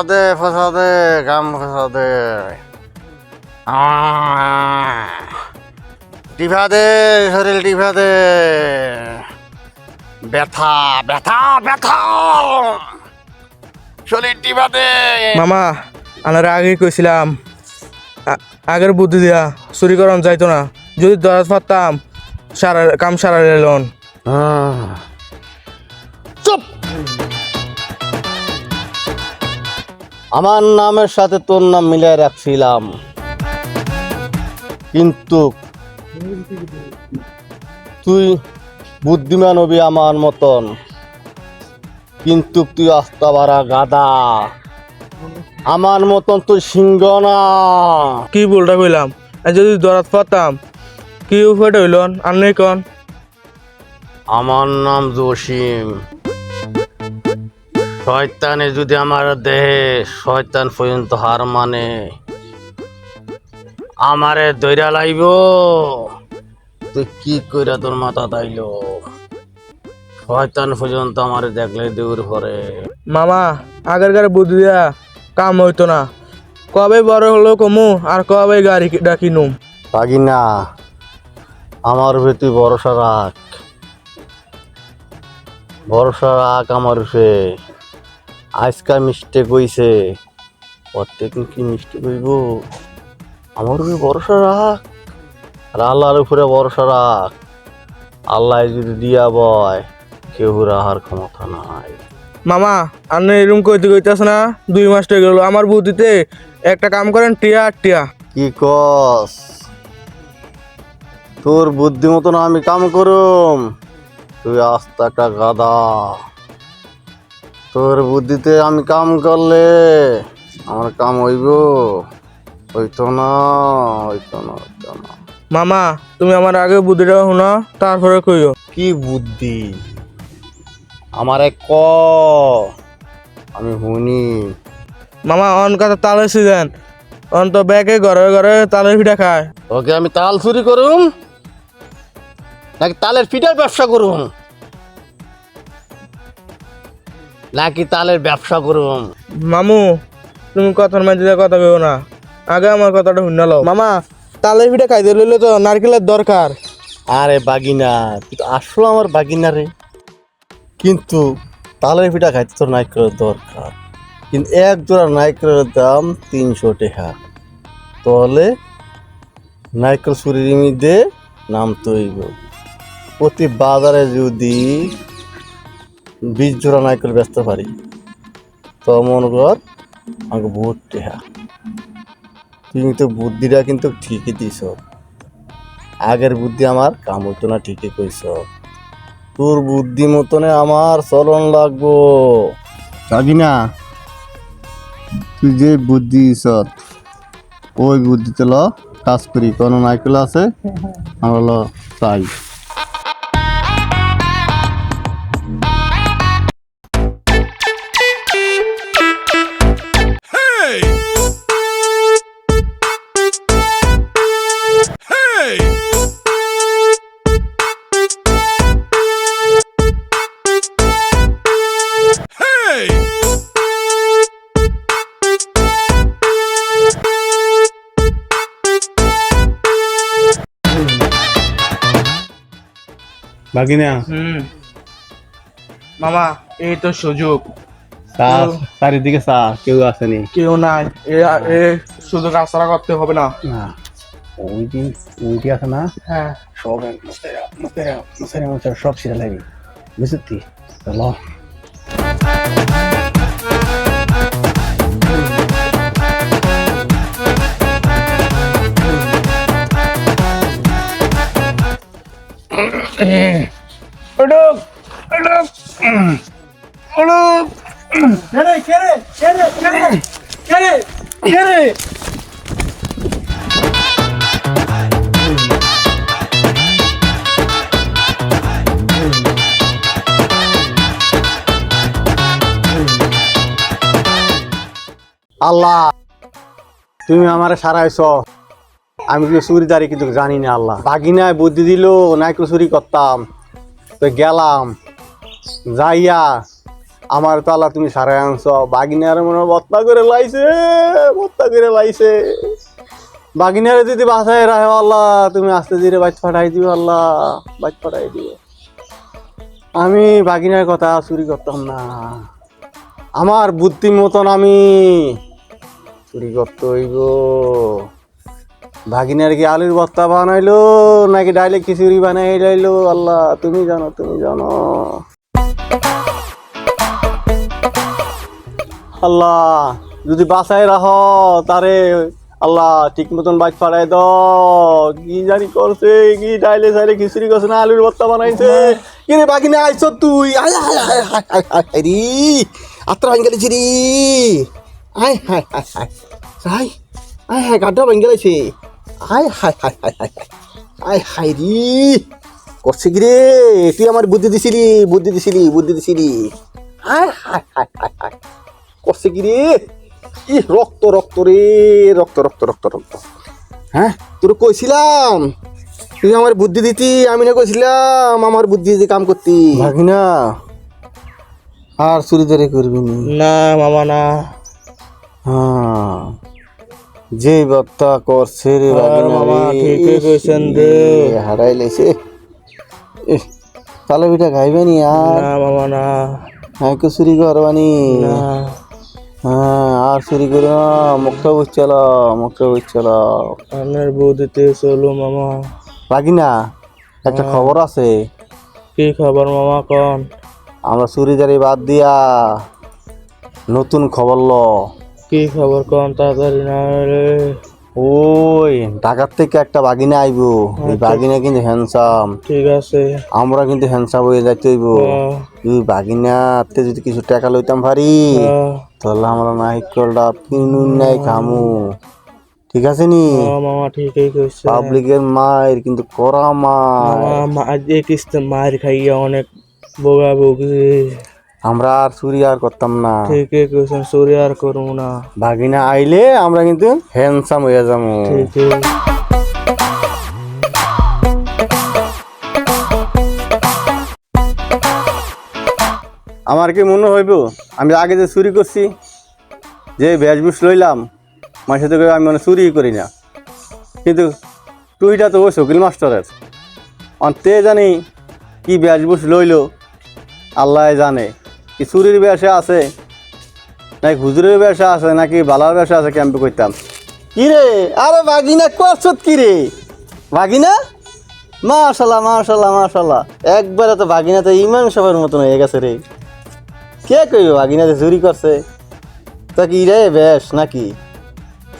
ফসাদে ফসাদে কাম ফসাদে। টিভা দে শরীর টিভা দে। ব্যথা ব্যথা ব্যথা। শরীর টিভা দে। মামা আনার আগে কইছিলাম। আগের বুদ্ধি দিয়া চুরি করন যাইতো না। যদি দরাজ পারতাম সারা কাম সারা লেলন আমার নামের সাথে তোর নাম মিলিয়ে রাখছিলাম। কিন্তু তুই বুদ্ধিমান হবি আমার মতন। কিন্তু তুই আস্তা বাড়া গাদা। আমার মতন তুই সিংহ না। কি বলটা কইলাম? যদি দরাজ পারতাম কি উপায়টা হইলন আর নেই কন? আমার নাম জসিম। শয়তানে যদি আমার দেহে শয়তান পর্যন্ত হার মানে আমারে দৈরা লাইব। তুই কি কইরা তোর মাথা তাইল? শয়তান পর্যন্ত আমারে দেখলে দৌড় করে। মামা আগের গাড়ি বুদ্ধি দিয়া কাম হইতো না। কবে বড় হলো কমু আর কবে গাড়ি ডাকিনুম পাগি না আমার প্রতি ভরসা রাখ। ভরসা রাখ আমার উপরে। আজকা মিস্টেক হইছে প্রত্যেক কি মিস্টেক হইব আমার উপরে ভরসা রাখ। আর আল্লাহর উপরে ভরসা রাখ। আল্লাহ যদি দিয়া বয় কেউ রাহার ক্ষমতা নাই। মামা আপনি এরকম কইতে কইতেছ না? দুই মাস হয়ে গেল আমার বুদ্ধিতে একটা কাম করেন টিয়া আর টিয়া। কি কস? তোর বুদ্ধি মতন আমি কাম করুম। তুই আস্তে একটা গাদা তোর বুদ্ধিতে আমি কাম করলে আমার কাম হইব। হইতো না হইতো না হইতো না। মামা তুমি আমার আগে বুদ্ধিটা শুনো তারপরে কইও। কি বুদ্ধি? আমারে ক। আমি শুনি। মামা অন কথা তালে সিজন। অন তো ব্যাগে ঘরে ঘরে তালের পিঠা খায়। ওকে আমি তাল চুরি করুম নাকি তালের পিঠার ব্যবসা করুম? নাকি তালের ব্যবসা করুম মামু তুমি কথার মাঝে কথা কইও না। আগে আমার কথাটা শুনে লও মামা তালের পিঠা খাইতে লইলে তো নারকেলের দরকার। আরে বাগিনা তুই তো আসলো আমার বাগিনা রে। কিন্তু তালের পিঠা খাইতে তোর নারকেলের দরকার। কিন্তু এক জোড়া নারকেলের দাম তিনশো টাকা। তাহলে নারকেল চুরির মধ্যে নাম তৈব প্রতি বাজারে যদি বিশ জোড়া নাইকেল বেচতে পারি। তো মনে কর আমাকে বহুত টেহা। তুই কিন্তু বুদ্ধিটা কিন্তু ঠিকই দিছ। আগের বুদ্ধি আমার কাম হইতো না ঠিকই কইছ। তোর বুদ্ধি মতনে আমার চলন লাগবো। যাবি না তুই যে বুদ্ধি দিছ ওই বুদ্ধিতে ল কাজ করি। কোনো নাইকেল আছে? আমরা ল চাই। বাগিনা। হুম। মামা এই তো সুযোগ। চা চারিদিকে চা কেউ আসেনি কেউ নাই। এ এ সুযোগ আশা করতে হবে না। না। ওইটি ওইটি আছে না? হ্যাঁ। সব সব সিরিয়াল লাগবে বুঝলি? চলো আল্লাহ তুমি আমারে সারাইছ। আমি কিন্তু চুরিদারি কিন্তু জানি না আল্লাহ। বাগিনায় বুদ্ধি দিল নাইকেল চুরি করতাম। তো গেলাম, যাইয়া আমার তালা তুমি সারাই আনছ। বাগিনার মনে বত্তা করে লাইছে, বত্তা করে লাইছে। বাগিনারে যদি বাসায় রাখে আল্লাহ, তুমি আস্তে ধীরে বাইক ফাটাই দিও আল্লাহ বাইক ফাটাই দিও। আমি বাগিনার কথা চুরি করতাম না। আমার বুদ্ধি মতন আমি চুরি করতে হইব ভাগিনার কি আলুর ভর্তা বানাইলো নাকি ডাইলে খিচুড়ি বানাই লাইলো আল্লাহ তুমি জানো তুমি জানো আল্লাহ যদি বাসায় রাখ তারে আল্লাহ ঠিক মতন বাইক ফাড়াই দ কি জানি করছে কি ডাইলে সাইলে খিচুড়ি করছে না আলুর ভর্তা বানাইছে কি রে বাকি না আইছ তুই আয় আয় আয় আয় রি আত্রা ভাঙ গেলেছি রি আয় হায় হায় হায় হায় আয় হায় গাড্ডা ভাঙ আয় হায় হায় হায় হায় আয় হায় রি। করছে কি রে? তুই আমার বুদ্ধি দিছিলি বুদ্ধি দিছিলি বুদ্ধি দিছিলি। আয় হায় হায় হায় হায়। করছে কি রে? ই রক্ত রক্ত রে রক্ত রক্ত রক্ত রক্ত। হ্যাঁ তোর কইছিলাম তুই আমার বুদ্ধি দিতি আমি না কইছিলাম আমার বুদ্ধি দিয়ে কাম করতি। ভাগিনা আর চুরি ধরে করবি না মামা না। হ্যাঁ। যে বক্তা করছে রে ঠিকই কইছেন। এ, হারাই লেছে ইস, তালে পিঠা খাইবে নি আর? না মামা না। আমি চুরি করবানি। হ্যাঁ আর চুরি করো না। মুখটা বুঝছিল মুখটা বুঝছিল আপনার বৌদিতে চলো মামা। বাগিনা একটা খবর আছে। কি খবর মামা কন? আমরা চুরিদারি বাদ দিয়া নতুন খবর ল। কি খবর কন তাড়াতাড়ি না ওই ঢাকার থেকে একটা বাগিনা আইবো। এই বাগিনা কিন্তু হ্যান্ডসাম ঠিক আছে। আমরা কিন্তু হ্যান্ডসাম হয়ে যাইতে হইব। আহ, বাগিনাতে যদি কিছু টাকা লইতাম পারি তাহলে আমরা নাইকলটা কিনুন নাই খামু। ঠিক আছে নি? আহ, মামা ঠিকই কইছে। পাবলিকের মায়ের কিন্তু করা মার মামা মা- আজ এই কিস্তে মার খাইয়া অনেক বোগা বগি আমরা আর চুরি আর করতাম না। ঠিকই কইছেন চুরি আর করব না। ভাগিনা আইলে আমরা কিন্তু হ্যান্ডসাম হয়ে যাব ঠিকই। আমার কি মনে হইব আমি আগে যে চুরি করছি যে বেশভূষ লইলাম মাসে তো আমি মানে চুরি করি না। কিন্তু টুইটা তো ওই শকিল মাস্টারের। অন্তে জানি কি বেশভূষ লইলো আল্লাহ জানে। কি চুরির বেশে আছে? নাকি হুজুরের ব্যবসা আছে, নাকি বালার ব্যবসা আছে? ক্যাম্পে করতাম কি রে? আরে বাগিনা করছত কি রে? বাগিনা মাশাল্লাহ মাশাল্লাহ মাশাল্লাহ। একবারে তো বাগিনা তো ইমাম সবার মতন হয়ে গেছে রে। কে কইবে বাগিনা যে চুরি করছে? তা কি রে, বেশ নাকি?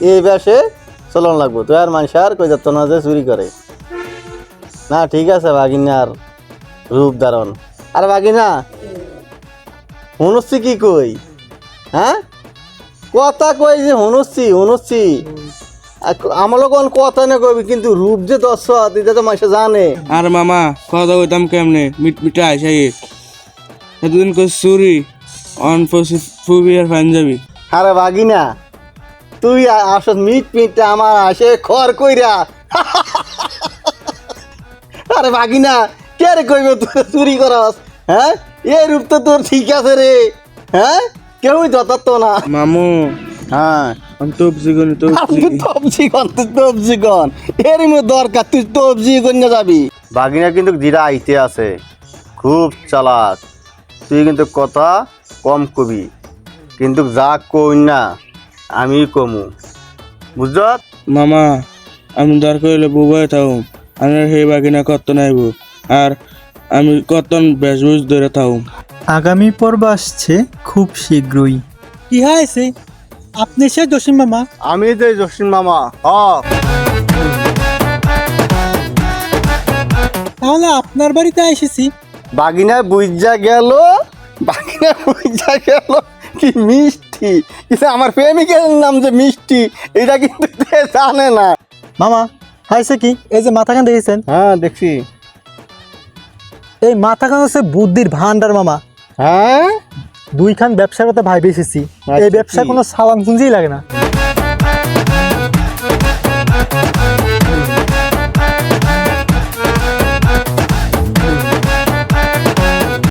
এই বেশে চলন লাগবো। তো আর মানুষ আর কই যাত না যে চুরি করে। না, ঠিক আছে বাগিনার রূপ ধারণ। আর বাগিনা হুনসি কি কই? হ্যাঁ? কথা কই যে হুনসি হুনসি। আমার কোন কথা না কইবি কিন্তু রূপ যে দশ এটা তো মানুষ জানে। আর মামা কথা কইতাম কেমনে? মিট মিটা আইসাই এতদিন কই চুরি অন ফুবি আর পাঞ্জাবি। আরে বাগিনা তুই আসত মিট মিট আমার আসে খর কইরা। আরে বাগিনা কে রে কইবে তুই চুরি করস হ্যাঁ? এই রূপ তো তোর ঠিক আছে রে। হ্যাঁ? কেউই যথার্থ না। মামু হ্যাঁ। তুই মধ্যে দরকার যাবি। বাগিনা কিন্তু জিরা আইতে আছে। খুব চালাক। তুই কিন্তু কথা কম কবি। কিন্তু যা কই না আমি কমু। বুঝত মামা আমি দরকার হইলে বুবাই থাকুম। আমি সেই বাগিনা কত নাইব। আর আমি কতন বেশভূষ ধরে থাকুম। আগামী পর্ব আসছে খুব শীঘ্রই। কি হয়েছে? আপনি সে জসিম মামা? আমি যে জসিম মামা হ তাহলে আপনার বাড়িতে এসেছি। বাগিনা বুঝা গেল বাগিনা বুঝা গেল কি মিষ্টি। কিন্তু আমার প্রেমিকের নাম যে মিষ্টি এটা কিন্তু সে জানে না। মামা হয়েছে কি? এই যে মাথা কান দেখেছেন? হ্যাঁ দেখছি। এই মাথা কান হচ্ছে বুদ্ধির ভান্ডার মামা। হ্যাঁ? দুইখান ব্যবসার কথা ভাই এই আচ্ছা, ব্যবসা কোনো সালাম পুঁজি লাগে না।